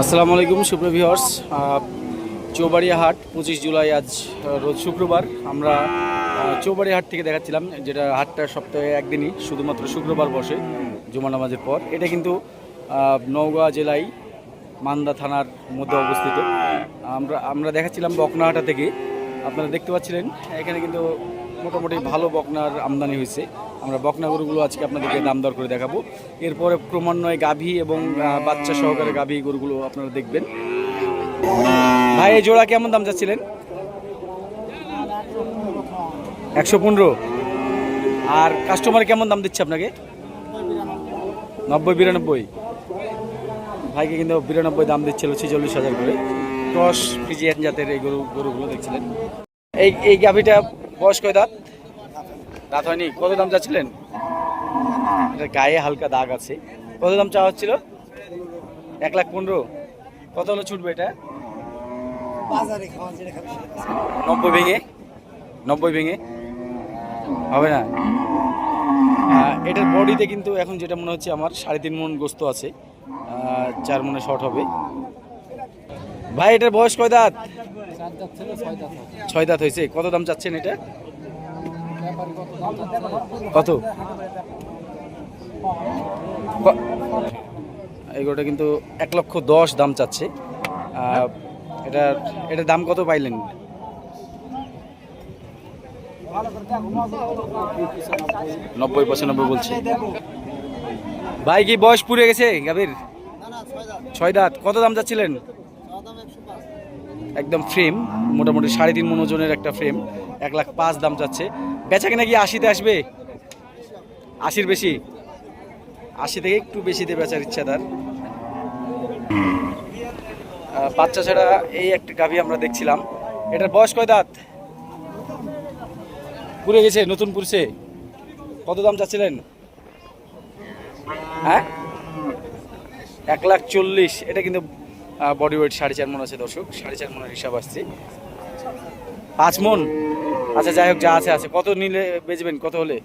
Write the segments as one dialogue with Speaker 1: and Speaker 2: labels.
Speaker 1: আসসালামু আলাইকুম, সুপ্রিয় ভিউয়ার্স চৌবাড়িয়া হাট, পঁচিশ জুলাই আজ রোজ শুক্রবার। আমরা চৌবাড়িয়া হাট থেকে দেখাচ্ছিলাম, যেটা হাটটা সপ্তাহে একদিনই, শুধুমাত্র শুক্রবার বসে, জুমা নামাজের পর। এটা কিন্তু নওগাঁ জেলায়, মান্দা থানার মধ্যে অবস্থিত। আমরা আমরা দেখাচ্ছিলাম বকনাহাটা থেকে। আপনারা দেখতে পাচ্ছিলেন, এখানে কিন্তু মোটামুটি ভালো বকনার আমদানি হয়েছে। আমরা বকনা গরুগুলো আজকে আপনাদেরকে দাম দর করে দেখাবো। এরপরে ক্রমান্বয়ে গাভী এবং বাচ্চা সহকারে গাভী গরুগুলো আপনারা দেখবেন। ভাই, এই জোড়া কেমন দাম যাচ্ছিলেন একশো পনেরো। আর কাস্টমার কেমন দাম দিচ্ছে আপনাকে? নব্বই বিরানব্বই ভাইকে কিন্তু বিরানব্বই দাম দিচ্ছিল, ছেচল্লিশ হাজার করে। ক্রস ফিজিয়ান জাতের এই গরু, গরুগুলো দেখছিলেন। এই এই গাভিটা বয়স কয় দাঁত? দাঁত হয়নি। কত দাম চাচ্ছিলেন? এটা গায়ে হালকা দাগ আছে। কত দাম চাওয়া হচ্ছিল? এক লাখ পনেরো। কত হলো ছুটবে এটা। নব্বই ভেঙে? নব্বই ভেঙে? হবে না? এটার বডিতে কিন্তু এখন যেটা মনে হচ্ছে আমার সাড়ে তিন মন গোস্ত আছে। চার মনে শর্ট হবে। ভাই এটার বয়স কয় দাঁত? ছয় দাঁত হয়েছে। কত দাম চাচ্ছেন এটা? কত? এগুলোটা কিন্তু এক লক্ষ দশ দাম চাচ্ছে। এটার এটার দাম কত পাইলেন? নব্বই, পঁচানব্বই বলছে। ভাই, কি বয়স পুড়ে গেছে, গাভীর? ছয় দাঁত। কত দাম যাচ্ছিলেন একদম ফ্রেম মোটামুটি সাড়ে তিন মন ওজনের একটা ফ্রেম এক লাখ পাঁচ দাম যাচ্ছে বেচা কিনা কি আশিতে আসবে? আশির বেশি? আশি থেকে একটু বেশিতে বেচার ইচ্ছা তার। বাচ্চা ছাড়া এই একটা গাভী আমরা দেখছিলাম। এটার বয়স কয় দাঁত? পুড়ে গেছে, নতুন পুরছে কত দাম চাচ্ছিলেন? হ্যাঁ? এক লাখ চল্লিশ। এটা কিন্তু বডি ওয়েট সাড়ে চার মন আছে দর্শক, সাড়ে চার মনের হিসাব আসছে। পাঁচ মন? আচ্ছা যাই হোক, যা আছে আছে। কত নিলে বেচবেন? কত হলে?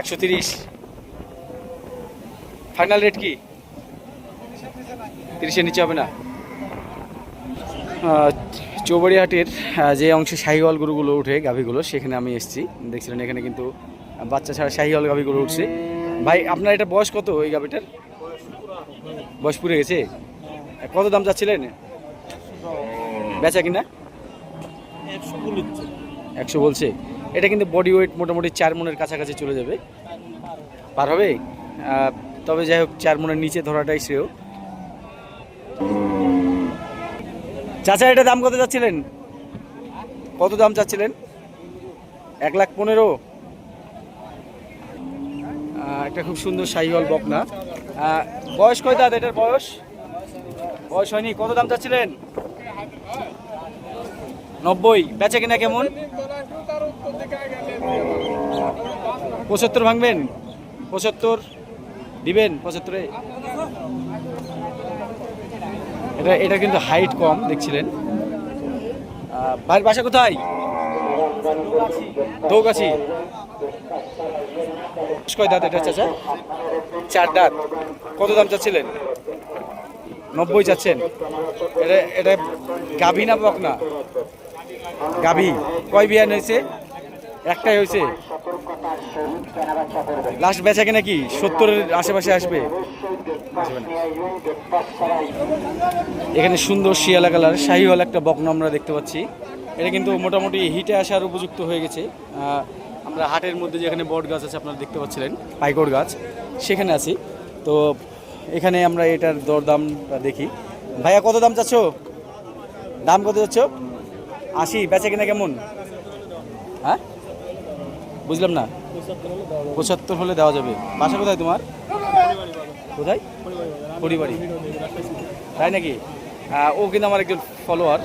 Speaker 1: একশো তিরিশ। ফাইনাল রেট কি? তিরিশের নিচে হবে না। চৌবাড়িহাটের যে অংশে শাহিওয়াল গরুগুলো উঠে, গাভীগুলো, সেখানে আমি এসেছি। দেখছিলেন, এখানে কিন্তু বাচ্চা ছাড়া শাহিওয়াল গাভীগুলো উঠছে। ভাই, আপনার এটা বয়স কত এই গাভীটার? বয়স পুড়ে গেছে? কত দাম চাচ্ছিলেন? বেচা কিনা? একশো বলছে? এটা কিন্তু বডি ওয়েট মোটামুটি চার মনের কাছাকাছি চলে যাবে। পার হবে? তবে যাই হোক, চার মনের নিচে ধরাটাই শ্রেয়। চাচা, এটা দাম কত চাচ্ছিলেন কত দাম চাচ্ছিলেন? এক লাখ পনেরো। একটা খুব সুন্দর শাহিওয়াল বকনা। বয়স কয় দাঁত এটার বয়স? বয়স হয়নি। কত দাম চাচ্ছিলেন? নব্বই। বেচা কিনা কেমন? পঁচাত্তর ভাঙবেন? পঁচাত্তর দিবেন পঁচাত্তরে? এটা এটা কিন্তু হাইট কম, দেখছিলেন। বাসা কোথায়? দৌগাছি। কয় দাঁত এটা, চাচা? চার দাঁত। কত দাম চাচ্ছিলেন? নব্বই চাচ্ছেন। এটা এটা গাভী না বক না গাভী। কয় বিয়ান হয়েছে? একটাই হয়েছে। লাস্ট বেচা কিনা কি? সত্তরের আশেপাশে আসবে। এখানে সুন্দর শিয়ালা কালার, শাহিওয়াল একটা বকনা আমরা দেখতে পাচ্ছি। এটা কিন্তু মোটামুটি হিটে আসার উপযুক্ত হয়ে গেছে। আমরা হাটের মধ্যে যেখানে বট গাছ আছে আপনারা দেখতে পাচ্ছিলেন পাইকর গাছ, সেখানে আছি। তো এখানে আমরা এটার দরদামটা দেখি। ভাইয়া, কত দাম চাচ্ছ? দাম কত চাচ্ছ? আশি বেচা কিনা কেমন? হ্যাঁ? বুঝলাম না। পঁচাত্তর হলে দেওয়া যাবে। বাসা কোথায় তোমার? কোথায়? পরিবারই। তাই নাকি? ও কিন্তু আমার একজন ফলোয়ার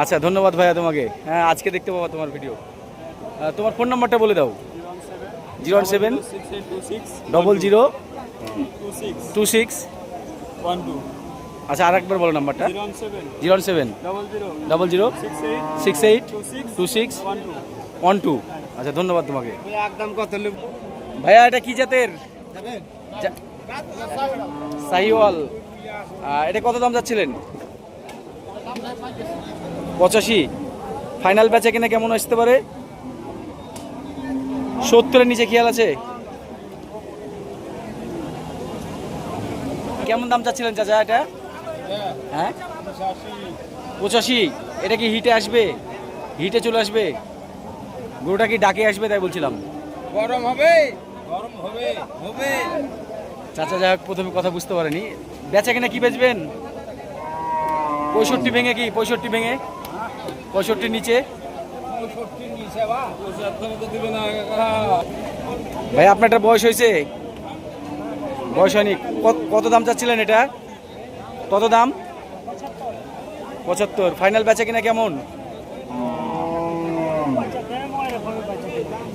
Speaker 1: আচ্ছা ধন্যবাদ ভাইয়া তোমাকে। হ্যাঁ আজকে দেখতে পাবো তোমার ভিডিও তোমার ফোন নাম্বারটা বলে দাও। Zero one seven double zero two six আচ্ছা আর একবার বলো নাম্বারটা। Zero one seven. Double zero six eight two six one two আচ্ছা ধন্যবাদ তোমাকে।
Speaker 2: একদম কত
Speaker 1: ভাইয়া এটা কি জাতের? সাহিওয়াল। এটা কত দাম যাচ্ছিলেন? পঁচাশি। ফাইনাল বেচা কিনা কেমন আসতে পারে? সত্তরের নিচে খেয়াল আছে? কেমন দাম চাচ্ছিলেন চাচা এটা? হ্যাঁ? পঁচাশি। এটা কি হিটে আসবে? হিটে চলে আসবে? গরুটা কি ডাকে আসবে তাই বলছিলাম।
Speaker 2: গরম হবে। গরম হবে। হবে।
Speaker 1: চাচা যাই হোক প্রথমে কথা বুঝতে পারেনি। বেচা কিনা কি বেচবেন? পঁয়ষট্টি ভেঙে কি? পঁয়ষট্টি ভেঙে? পঁয়ষট্টির নিচে? ভাই আপনার বয়স হয়েছে? বয়স হয়নি। কত দাম চাচ্ছিলেন এটা? কত দাম? পঁচাত্তর। ফাইনাল বেচা কিনা কেমন?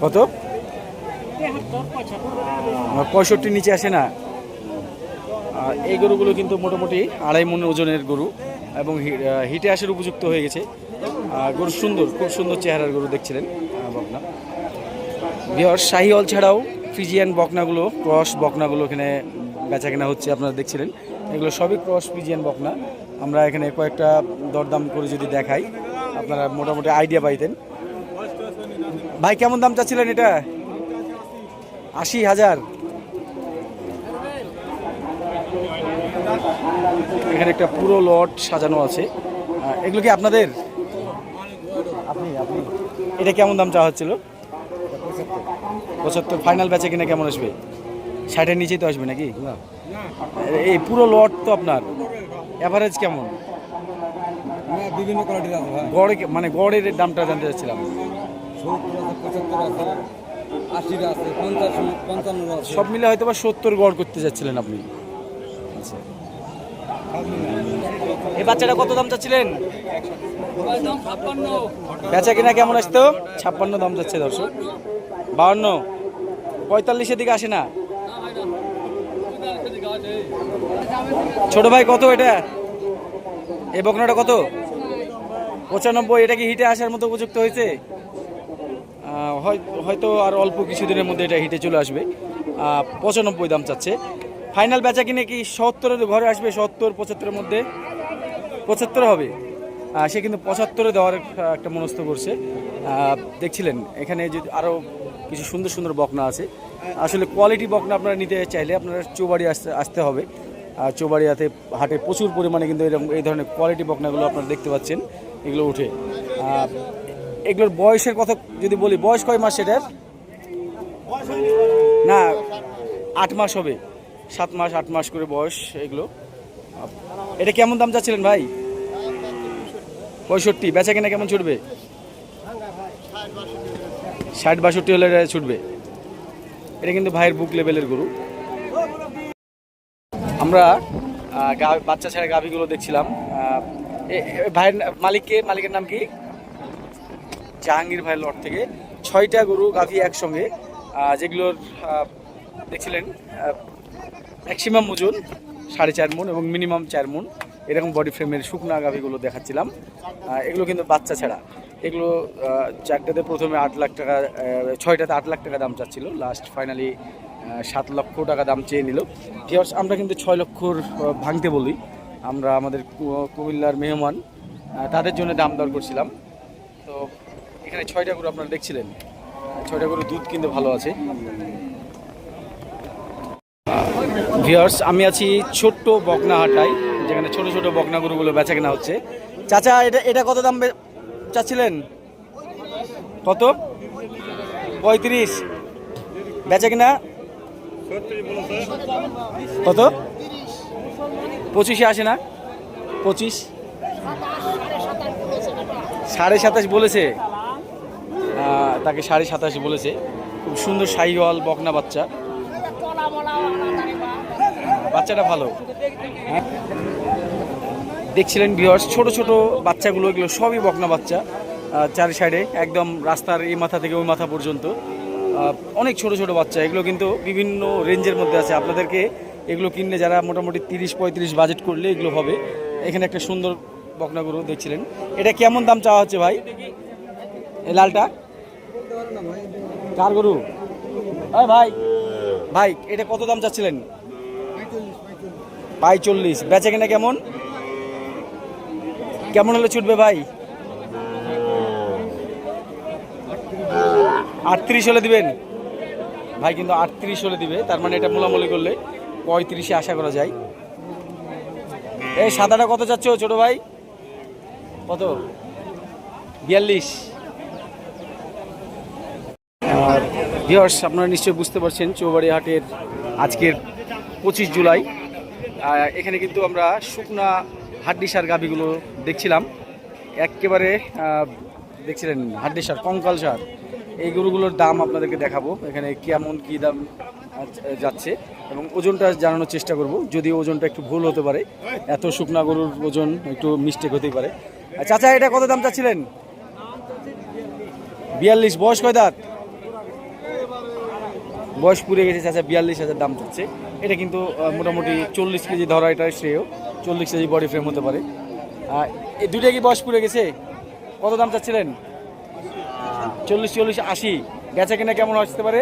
Speaker 1: কত? পঁয়ষট্টির নিচে আসে না। এই গরুগুলো কিন্তু মোটামুটি আড়াই মন ওজনের গরু এবং হিটে আসার উপযুক্ত হয়ে গেছে। গরু সুন্দর, খুব সুন্দর চেহারার গরু দেখছিলেন বকনা। বিহার শাহিওয়াল ছাড়াও ফিজিয়ান বকনাগুলো, ক্রস বকনাগুলো এখানে বেচা কেনা হচ্ছে, আপনারা দেখছিলেন। এগুলো সবই ক্রস ফিজিয়ান বকনা। আমরা এখানে কয়েকটা দরদাম করে যদি দেখাই আপনারা মোটামুটি আইডিয়া পাইতেন। ভাই কেমন দাম চাচ্ছিলেন এটা? আশি হাজার। এখানে একটা পুরো লট সাজানো আছে। এগুলো কি আপনাদের? আপনি আপনি। এটা কেমন দাম চাওয়া হচ্ছিল? পঁচাত্তর। ফাইনাল ব্যাচে কিনা কেমন আসবে? ষাটের নিচেই তো আসবে নাকি? এই পুরো লট তো আপনার? অ্যাভারেজ কেমন?
Speaker 2: বিভিন্ন কোয়ালিটির আছে
Speaker 1: গড়ে মানে গড়ের দামটা জানতে চাচ্ছিলাম।
Speaker 2: আশির আছে পঞ্চাশ পঞ্চান্ন
Speaker 1: সব মিলে হয়তো বা সত্তর গড় করতে যাচ্ছিলেন আপনি। আচ্ছা। এই বাচ্চাটা কত দাম চাচ্ছিলেন? বেচা কিনা কেমন আসতো? ছাপ্পান্ন দাম যাচ্ছে দর্শক। বাউন্ন। পঁয়তাল্লিশের দিকে আসে না? ছোট ভাই কত এটা? এই বকনাটা কত? পঁচানব্বই, এটা কি হিটে আসার মতো উপযুক্ত হয়েছে? হয়তো আর অল্প কিছুদিনের মধ্যে এটা হিটে চলে আসবে। পঁচানব্বই দাম চাচ্ছে। ফাইনাল বেচা কিনে কি সত্তরের ঘরে আসবে? সত্তর, পঁচাত্তরের মধ্যে? পঁচাত্তর হবে। সে কিন্তু পঁচাত্তরে দেওয়ার একটা মনস্থ করছে। দেখছিলেন, এখানে যদি আরও কিছু সুন্দর সুন্দর বকনা আছে। আসলে কোয়ালিটি বকনা আপনারা নিতে চাইলে আপনারা চৌবাড়ি আসতে আসতে হবে। আর চৌবাড়িয়াতে হাটে প্রচুর পরিমাণে কিন্তু এরকম এই ধরনের কোয়ালিটি বকনাগুলো আপনারা দেখতে পাচ্ছেন। এগুলো উঠে। এগুলোর বয়সের কথা যদি বলি, বয়স কয় মাস সেটার না, আট মাস হবে। সাত মাস, আট মাস করে বয়স এগুলো। এটা কেমন দাম চাচ্ছিলেন ভাই? পঁয়ষট্টি। বেচা কেনা কেমন ছুটবে? ষাট, বাষট্টি হলে ছুটবে। এটা কিন্তু ভাইয়ের বুক লেভেলের গরু। আমরা বাচ্চা ছেড়ে গাভিগুলো দেখছিলাম। ভাইয়ের মালিককে, মালিকের নাম কি? জাহাঙ্গীর ভাইয়ের লট থেকে। ছয়টা গরু, গাভী একসঙ্গে যেগুলোর দেখছিলেন ম্যাক্সিমাম ওজন সাড়ে চার মন এবং মিনিমাম চার মন। এরকম বডি ফ্রেমের শুকনা গাভিগুলো দেখাচ্ছিলাম। এগুলো কিন্তু বাচ্চা ছাড়া। এগুলো চারটাতে প্রথমে আট লাখ টাকা ছয়টাতে আট লাখ টাকা দাম চাচ্ছিল। লাস্ট ফাইনালি সাত লক্ষ টাকা দাম চেয়ে নিল। ভিউয়ার্স, আমরা কিন্তু ছয় লক্ষর ভাঙতে বলি। আমরা আমাদের কুমিল্লার মেহমান তাদের জন্য দাম দর করছিলাম। তো এখানে ছয়টা গরু আপনারা দেখছিলেন। ছয়টা গরু দুধ কিন্তু ভালো আছে। ভিউয়ার্স আমি আছি ছোট্ট বকনা হাটায় যেখানে ছোট ছোট বকনা গরুগুলো বেচা কেনা হচ্ছে। চাচা, এটা এটা কত দাম চাচ্ছিলেন? কত? পঁয়ত্রিশ। বেচা কিনা? কত? পঁচিশে আসে না? পঁচিশ। সাড়ে সাতাশ বলেছে। তাকে সাড়ে সাতাশ বলেছে। খুব সুন্দর শাহিওয়াল বকনা বাচ্চা। বাচ্চাটা ভালো। দেখছিলেন ভিউয়ার্স ছোট ছোট বাচ্চাগুলো এগুলো সবই বকনা বাচ্চা চারি সাইডে একদম রাস্তার এই মাথা থেকে ওই মাথা পর্যন্ত। অনেক ছোট ছোট বাচ্চা এগুলো কিন্তু বিভিন্ন রেঞ্জের মধ্যে আছে। আপনাদেরকে এগুলো কিনলে যারা মোটামুটি তিরিশ পঁয়ত্রিশ বাজেট করলে এগুলো হবে। এখানে একটা সুন্দর বকনা গরু দেখছিলেন। এটা কেমন দাম চাওয়া হচ্ছে ভাই? এই লালটা? কার গরু? ভাই ভাই এটা কত দাম চাচ্ছিলেন? পাই চল্লিশ বেচে কিনা কেমন? কেমন হলে ছুটবে ভাই? আটত্রিশ হলে দিবেন? ভাই কিন্তু আটত্রিশ হলে দিবে, তার মানে এটা মোলামুলি করলে পঁয়ত্রিশে আশা করা যায়। এই সাদাটা কত চাচ্ছ ছোট ভাই? কত? বিয়াল্লিশ। ভিওর্স আপনারা নিশ্চয়ই বুঝতে পারছেন চৌবাড়ি হাটের আজকের পঁচিশ জুলাই। এখানে কিন্তু আমরা শুকনা হাড্ডিসার গাভিগুলো দেখছিলাম। একেবারে দেখছিলেন হাড্ডিসার, কঙ্কাল সার। এই গরুগুলোর দাম আপনাদেরকে দেখাবো। এখানে কেমন কী দাম যাচ্ছে এবং ওজনটা জানানোর চেষ্টা করব। যদি ওজনটা একটু ভুল হতে পারে, এত শুকনা গরুর ওজন একটু মিস্টেক হতেই পারে। চাচা, এটা কত দাম চাচ্ছিলেন? বিয়াল্লিশ, বয়স কয় দাঁত? বয়স পুড়ে গেছে চাচা, বিয়াল্লিশ হাজার দাম চাচ্ছে। এটা কিন্তু মোটামুটি চল্লিশ কেজি ধরা এটা শ্রেয়। চল্লিশ কেজি বডি ফ্রেম হতে পারে। এই দুইটা কি বয়স পুড়ে গেছে? কত দাম চাচ্ছিলেন? চল্লিশ চল্লিশ, আশি। বেচা কিনা কেমন আসতে পারে?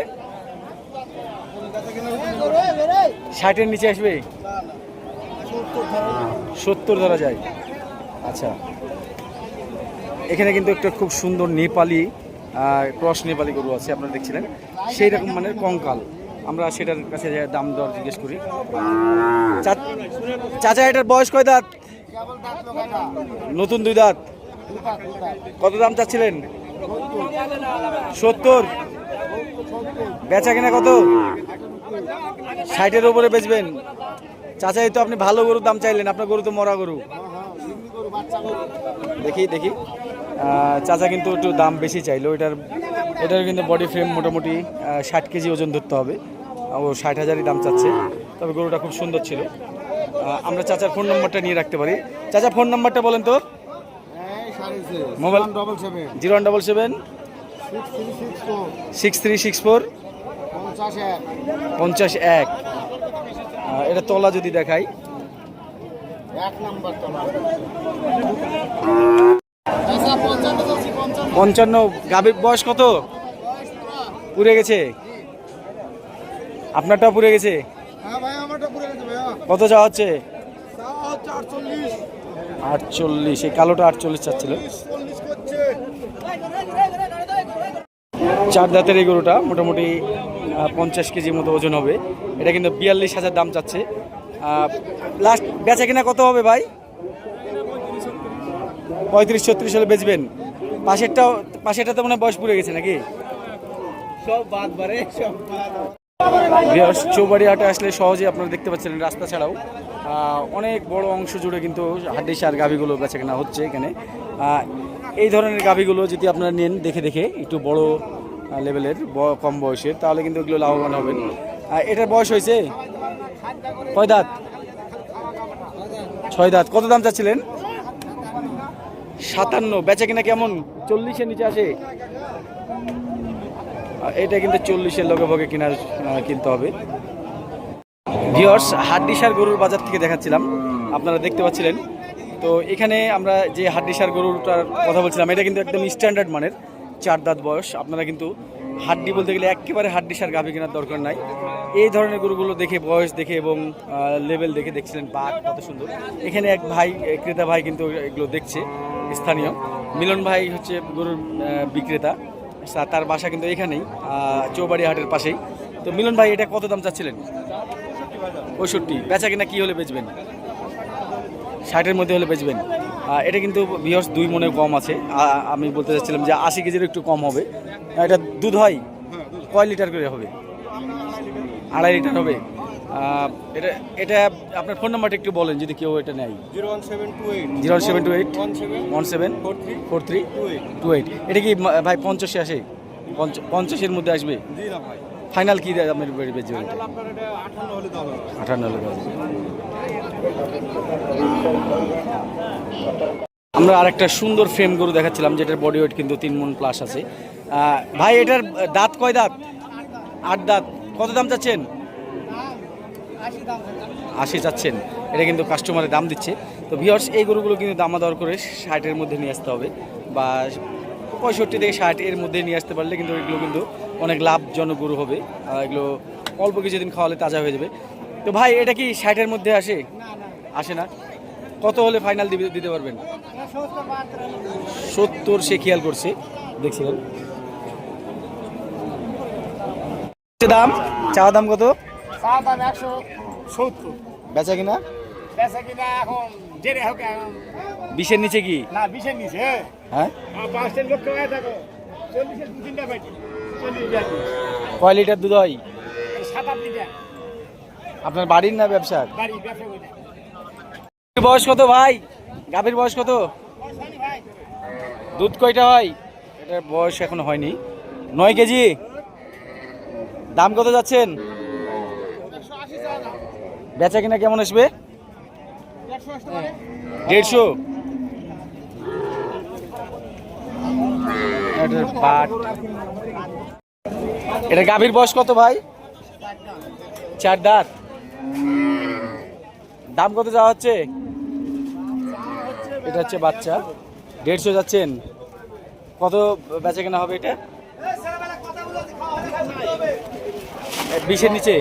Speaker 1: ষাটের নিচে আসবে? সত্তর ধরা যায়। আচ্ছা। এখানে কিন্তু একটা খুব সুন্দর নেপালি ক্রস নেপালি গরু আছে, আপনারা দেখছিলেন। সেই রকম মানে কঙ্কাল। আমরা সেটার কাছে দাম দর জিজ্ঞেস করি। চাচা, এটার বয়স কয় দাঁত? নতুন দুই দাঁত। কত দাম চাচ্ছিলেন? সত্তর। বেচা কিনা কত? ষাটের উপরে বেচবেন। চাচা তো আপনি ভালো গরুর দাম চাইলেন, আপনার গরু তো মরা গরু। দেখি দেখি। চাচা কিন্তু একটু দাম বেশি চাইলো, এটার এটার কিন্তু বডি ফ্রেম মোটামুটি ষাট কেজি ওজন ধরতে হবে। ও ষাট হাজারই দাম চাচ্ছে। তবে গরুটা খুব সুন্দর ছিল। আমরা চাচার ফোন নম্বরটা নিয়ে রাখতে পারি। চাচা ফোন নম্বরটা বলেন তো। Mobile zero one double seven
Speaker 2: six three six four পঞ্চাশ এক।
Speaker 1: এটা তলা যদি দেখাই।
Speaker 2: এক নাম্বার তোলা। পঞ্চান্ন
Speaker 1: গাভীর বয়স কত? পুড়ে গেছে? আপনারটাও পুড়ে গেছে?
Speaker 2: হ্যাঁ
Speaker 1: কত চাওয়া হচ্ছে?
Speaker 2: আটচল্লিশ।
Speaker 1: এই কালোটা আটচল্লিশ চাচ্ছিল। চার দাঁতের এই গরুটা মোটামুটি পঞ্চাশ কেজির মতো ওজন হবে। এটা কিন্তু বিয়াল্লিশ হাজার দাম চাচ্ছে। লাস্ট বেচা কিনা কত হবে ভাই? পঁয়ত্রিশ ছত্রিশ হলে বেচবেন। পাশেরটাও পাশেরটা তো মনে বয়স পুড়ে গেছে নাকি?
Speaker 2: সব বাদ বারে সব
Speaker 1: চৌবাড়ি হাটে আসলে সহজে আপনারা দেখতে পাচ্ছেন রাস্তা ছাড়াও। অনেক বড় অংশ জুড়ে কিন্তু হাড্ডি সার গাভিগুলো বেচা কেনা হচ্ছে এখানে। এই ধরনের গাভিগুলো যদি আপনারা নেন দেখে দেখে একটু বড় লেভেলের কম বয়সের তাহলে কিন্তু এগুলো লাভবান হবেন। এটার বয়স হয়েছে? কয় দাঁত? ছয় দাঁত। কত দাম চাচ্ছিলেন? সাতান্ন, বেচা কিনা কেমন? চল্লিশের নিচে আসে এটা কিন্তু চল্লিশের লগে ভোগে কেনার কিনতে হবে। ভিওর্স হাড্ডিসার গরুর বাজার থেকে দেখাচ্ছিলাম। আপনারা দেখতে পাচ্ছিলেন। তো এখানে আমরা যে হাড্ডিসার গরুটার কথা বলছিলাম, এটা কিন্তু একদম স্ট্যান্ডার্ড মানের, চার দাঁত বয়স। আপনারা কিন্তু হাড্ডি বলতে গেলে একেবারে হাড্ডি সার গাভি কেনার দরকার নাই। এই ধরনের গরুগুলো দেখে, বয়স দেখে এবং লেভেল দেখে দেখছিলেন বাঘ, কত সুন্দর। এখানে এক ভাই ক্রেতা ভাই কিন্তু এগুলো দেখছে, স্থানীয়। মিলন ভাই হচ্ছে গরুর বিক্রেতা। তার বাসা কিন্তু এখানেই চৌবাড়ি হাটের পাশেই। তো মিলন ভাই, এটা কত দাম চাচ্ছিলেন? পঁয়ষট্টি। বেচা কিনা কি হলে বেচবেন? ষাটের মধ্যে হলে বেচবেন। এটা কিন্তু বিহস দুই মনে কম আছে। আমি বলতে চাচ্ছিলাম যে আশি কেজির একটু কম হবে। এটা দুধ হয়? কয় লিটার করে হবে? আড়াই লিটার হবে। এটা এটা আপনার ফোন নাম্বারটা একটু বলেন যদি কেউ এটা নেয়।
Speaker 2: Zero one seven two eight.
Speaker 1: Zero seven two eight.
Speaker 2: One seven four three two eight.
Speaker 1: এটা কি ভাই পঞ্চাশে আসে? পঞ্চাশের মধ্যে আসবে? ফাইনাল কি দেয় আপনার
Speaker 2: এটা আঠান্ন হলে
Speaker 1: আঠান্ন হলে দেওয়া আমরা আরেকটা সুন্দর ফ্রেম গরু দেখাচ্ছিলাম, যেটার বডি ওয়েট কিন্তু তিন মন প্লাস আছে। ভাই, এটার দাঁত কয় দাঁত? আট দাঁত। কত দাম চাচ্ছেন? আশি চাচ্ছেন। এটা কিন্তু কাস্টমারের দাম দিচ্ছে। তো ভিওর্স এই গরুগুলো কিন্তু দামা দর করে ষাটের মধ্যে নিয়ে আসতে হবে বা পঁয়ষট্টি থেকে ষাট এর মধ্যে নিয়ে আসতে পারলে কিন্তু এগুলো কিন্তু অনেক লাভজনক গরু হবে। এগুলো অল্প কিছুদিন খাওয়ালে তাজা হয়ে যাবে। তো ভাই, এটা কি ষাটের মধ্যে আসে? আসে না। কত হলে ফাইনাল দিতে পারবেন? সত্তর সে খেয়াল করছে। দেখছিলেন দাম চাওয়া দাম কত?
Speaker 2: চা দাম একশো সত্তর।
Speaker 1: বেচা কিনা?
Speaker 2: বেচা কিনা এখন জেনে হোক
Speaker 1: বিশের নিচে কি?
Speaker 2: না বিশের নিচে।
Speaker 1: হ্যাঁ?
Speaker 2: আর পাঁচটা লোক কেউ থাকো। চল্লিশের দু তিনটা পাইছি।
Speaker 1: কয় লিটার দুধ হয়?
Speaker 2: সাত আট লিটার।
Speaker 1: আপনার বাড়ির না ব্যবসার?
Speaker 2: বাড়ি ব্যবসা করে।
Speaker 1: বয়স কত ভাই? গাভীর বয়স কত? দুধ কয়টা হয়? এটার বয়স এখন হয়নি। নয় কেজি? দাম কত যাচ্ছেন? বেচা কিনা কেমন আসবে? দেড়শো। এটা গাভীর বয়স কত ভাই? চার দাঁত। দাম কত যাওয়া হচ্ছে? এটা হচ্ছে বাচ্চা। দেড়শো যাচ্ছেন। কত বেচা কেনা হবে এটা? বিশের নিচে?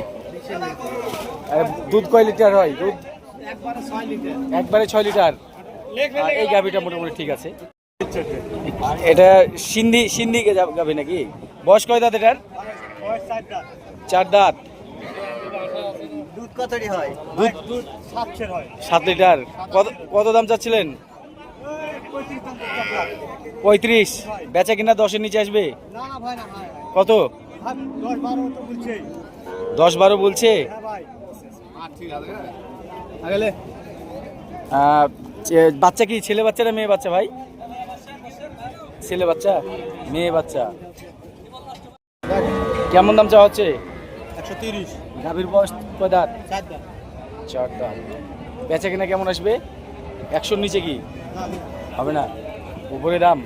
Speaker 1: দুধ কয় লিটার হয়? দুধ?
Speaker 2: একবারে ছয় লিটার।
Speaker 1: এই গাভিটা মোটামুটি ঠিক আছে। এটা সিন্ধি সিন্ধি গাভি নাকি? বয়স কয় দাঁত এটার? চার দাঁত।
Speaker 2: দুধ কতটি হয়।
Speaker 1: দুধ
Speaker 2: হয়।
Speaker 1: সাত লিটার। কত কত দাম চাচ্ছিলেন? পঁয়ত্রিশ বেচা কিনা দশের নিচে আসবে?
Speaker 2: না না ভাই না ভাই।
Speaker 1: কত?
Speaker 2: দশ বারো তো বলছে। হ্যাঁ
Speaker 1: বাচ্চা কি? ছেলে বাচ্চা না মেয়ে বাচ্চা ভাই? ছেলে বাচ্চা? মেয়ে বাচ্চা। কেমন দাম চাওয়া হচ্ছে?
Speaker 2: একশো তিরিশ।
Speaker 1: গাভীর বয়স কয় দাঁত?
Speaker 2: চার দাম
Speaker 1: চার দাঁত। বেচা কিনা কেমন আসবে? একশোর নিচে কি? হবে না? উপরে দাম?